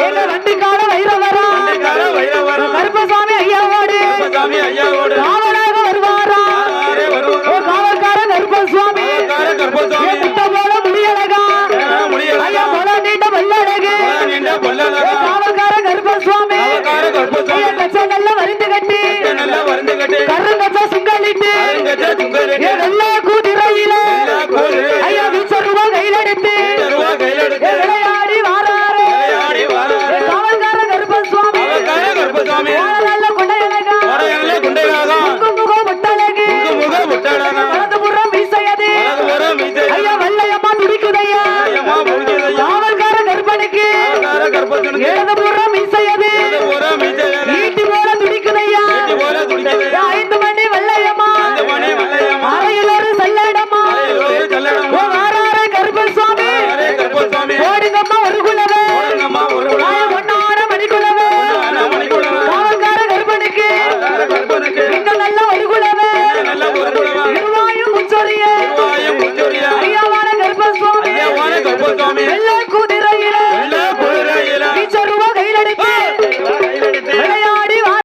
எங்க வண்டிக்கார வைரவரா? கருப்பசாமி ஐயாவோடு. காவலாக வருவாரா? காவல்கார கருப்பசுவாமி முட்டை போல முடியழகா ஐயா பல நீண்ட வல்லழகு காவல்கார கருப்பசுவாமி கச்சங்கள்ல வரிந்து கட்டி? கருங்கச்ச சுங்கலிட்டு. வெள்ளை குதிரையில Dale, dale.